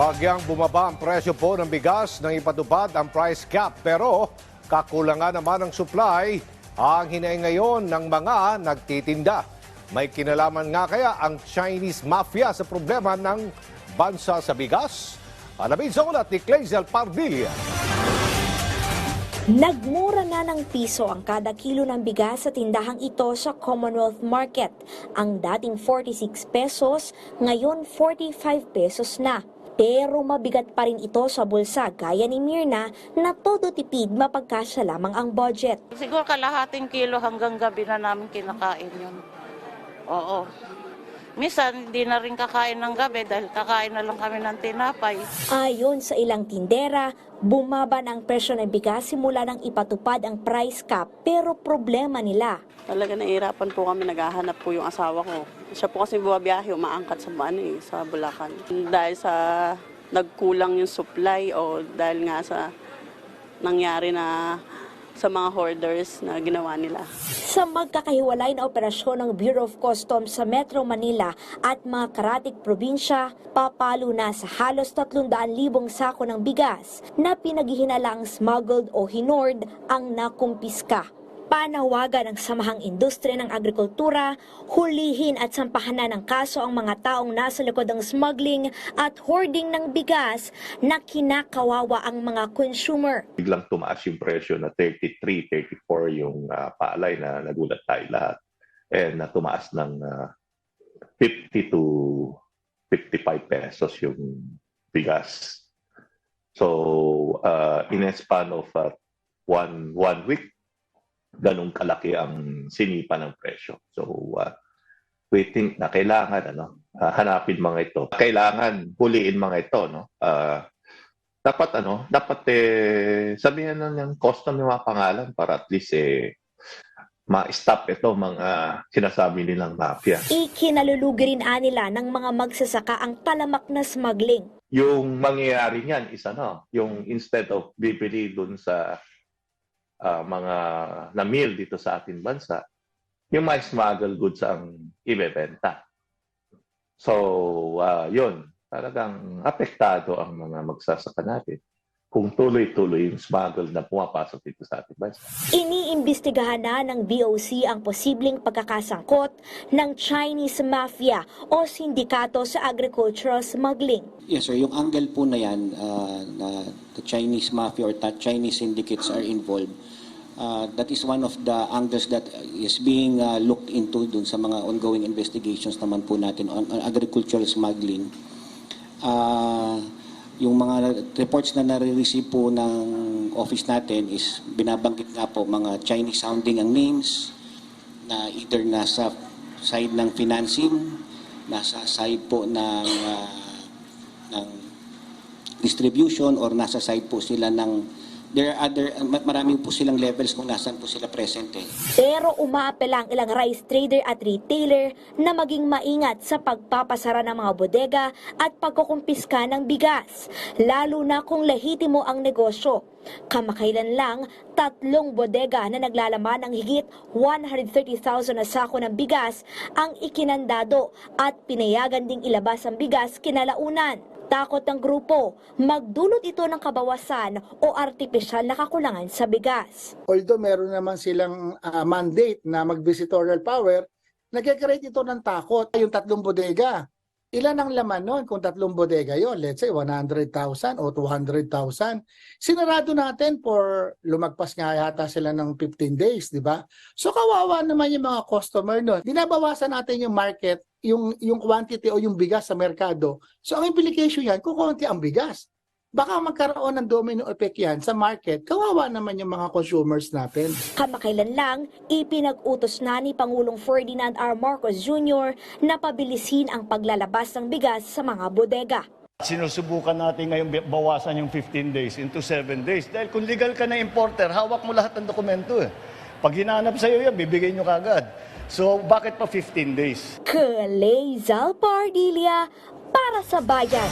Bagyang bumaba ang presyo po ng bigas nang ipatupad ang price cap pero kakulangan naman ng supply ang hinaing ngayon ng mga nagtitinda. May kinalaman nga kaya ang Chinese mafia sa problema ng bansa sa bigas? Alamin sa ulat ni Clazel Pardilla. Nagmura na ng piso ang kada kilo ng bigas sa tindahang ito sa Commonwealth Market. Ang dating 46 pesos, ngayon 45 pesos na. Pero mabigat pa rin ito sa bulsa gaya ni Mirna na todo tipid mapagkasya lamang ang budget. Siguro kalahating kilo hanggang gabi na namin kinakain yun. Oo. Minsan, hindi na rin kakain ng gabi dahil kakain na lang kami ng tinapay. Ayon sa ilang tindera, bumaba ang presyo ng bigas simula nang ipatupad ang price cap pero problema nila. Talaga nahihirapan po kami, naghahanap po yung asawa ko. Siya po kasi buwabiyahe, umaangkat sa, ano, eh, sa Bulacan. Dahil sa nagkulang yung supply o dahil nga sa nangyari na sa mga hoarders na ginawa nila. Sa magkakahiwalay na operasyon ng Bureau of Customs sa Metro Manila at mga karatig probinsya, papalo na sa halos 300,000 sako ng bigas na pinaghihinalang smuggled o hinord ang nakumpiska. Panawagan ng Samahang Industriya ng Agrikultura, hulihin at sampahanan ng kaso ang mga taong nasa likod ng smuggling at hoarding ng bigas na kinakawawa ang mga consumer. biglang tumaas yung presyo na 33, 34 yung ah, palay na nagulat tayo lahat. And na tumaas ng ah, 50 to 55 pesos yung bigas. So, uh, in a span of ah, one, one week, ganun kalaki ang sinipa ng presyo. So, ah, we think na kailangan ano, ah, hanapin mga ito. Kailangan huliin mga ito, no? Ah, dapat ano, dapat eh, sabihan na ng custom yung mga pangalan para at least eh, ma-stop ito mga sinasabi nilang mafia. Ikinalulugi rin nila ng mga magsasaka ang talamak na smuggling. Yung mangyayari niyan is ano, yung instead of bibili dun sa ah, mga na meal dito sa ating bansa, yung mga smuggle goods ang ibebenta. So, ah, yun, talagang apektado ang mga magsasaka natin kung tuloy-tuloy yung smuggle na pumapasok dito sa ating bansa. Iniimbestigahan na ng BOC ang posibleng pagkakasangkot ng Chinese mafia o sindikato sa agricultural smuggling. Yes sir, yung angle po na yan uh, na the Chinese mafia or Chinese syndicates are involved, uh, that is one of the angles that is being uh, looked into dun sa mga ongoing investigations naman po natin on, on agricultural smuggling. Uh, yung mga reports na nare-receive po ng office natin is binabanggit nga po mga Chinese sounding ang names na either nasa side ng financing, nasa side po ng ah, ng distribution or nasa side po sila ng there are other ma- maraming po silang levels kung nasan po sila present eh. Pero umaapela ang ilang rice trader at retailer na maging maingat sa pagpapasara ng mga bodega at pagkukumpiska ng bigas, lalo na kung lehitimo ang negosyo. Kamakailan lang, tatlong bodega na naglalaman ng higit 130,000 na sako ng bigas ang ikinandado at pinayagan ding ilabas ang bigas kinalaunan. Takot ng grupo, magdulot ito ng kabawasan o artipisyal na kakulangan sa bigas. although meron naman silang ah, mandate na mag-visitorial power, nagkakreate ito ng takot. Yung tatlong bodega, ilan ang laman nun kung tatlong bodega yon Let's say 100,000 o 200,000. Sinarado natin for lumagpas nga yata sila ng 15 days, di ba? So kawawa naman yung mga customer nun. Binabawasan natin yung market, yung, yung quantity o yung bigas sa merkado. So ang implication yan, kukunti ang bigas baka magkaroon ng domino effect yan sa market. Kawawa naman yung mga consumers natin. Kamakailan lang, ipinag-utos na ni Pangulong Ferdinand R. Marcos Jr. na pabilisin ang paglalabas ng bigas sa mga bodega. Sinusubukan natin ngayon bawasan yung 15 days into 7 days. Dahil kung legal ka na importer, hawak mo lahat ng dokumento eh. Pag hinanap sa'yo yan, bibigay nyo kagad. So, bakit pa 15 days? Kalezal Pardilia para sa bayan.